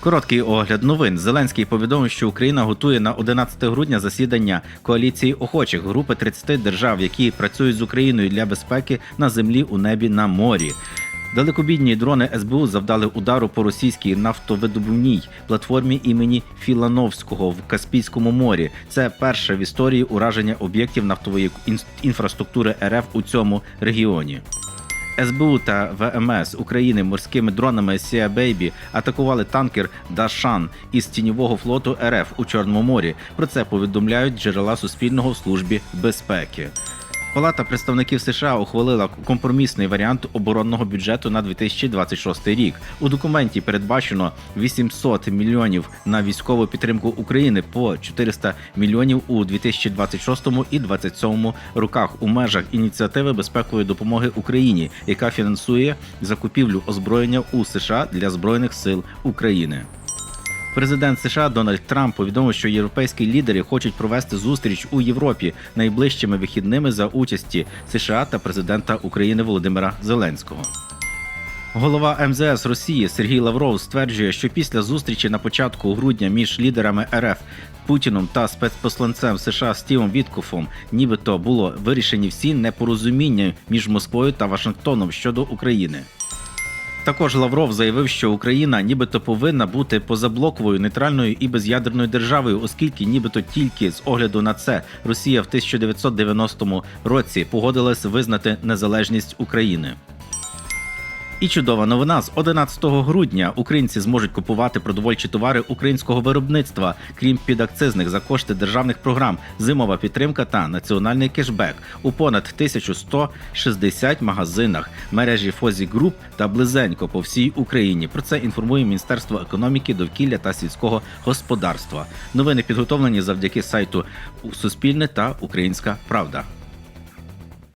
Короткий огляд новин. Зеленський повідомив, що Україна готує на 11 грудня засідання коаліції охочих групи 30 держав, які працюють з Україною для безпеки на землі, у небі, на морі. Далекобійні дрони СБУ завдали удару по російській нафтовидобувній платформі імені Філановського в Каспійському морі. Це перше в історії ураження об'єктів нафтової ін- інфраструктури РФ у цьому регіоні. СБУ та ВМС України морськими дронами Sea Baby атакували танкер Дашан із тіньового флоту РФ у Чорному морі. Про це повідомляють джерела Суспільного в службі безпеки. Палата представників США ухвалила компромісний варіант оборонного бюджету на 2026 рік. У документі передбачено 800 мільйонів на військову підтримку України по 400 мільйонів у 2026 і 2027 роках у межах ініціативи безпекової допомоги Україні, яка фінансує закупівлю озброєння у США для збройних сил України. Президент США Дональд Трамп повідомив, що європейські лідери хочуть провести зустріч у Європі найближчими вихідними за участі США та президента України Володимира Зеленського. Голова МЗС Росії Сергій Лавров стверджує, що після зустрічі на початку грудня між лідерами РФ Путіном та спецпосланцем США Стівом Віткофом, нібито було вирішені всі непорозуміння між Москвою та Вашингтоном щодо України. Також Лавров заявив, що Україна нібито повинна бути позаблоковою, нейтральною і без'ядерною державою, оскільки нібито тільки з огляду на це Росія в 1990 році погодилась визнати незалежність України. І чудова новина з 11 грудня українці зможуть купувати продовольчі товари українського виробництва, крім підакцизних за кошти державних програм, зимова підтримка та національний кешбек у понад 1160 магазинах мережі Фозі Груп та близенько по всій Україні. Про це інформує Міністерство економіки, довкілля та сільського господарства. Новини підготовлені завдяки сайту Суспільне та Українська Правда.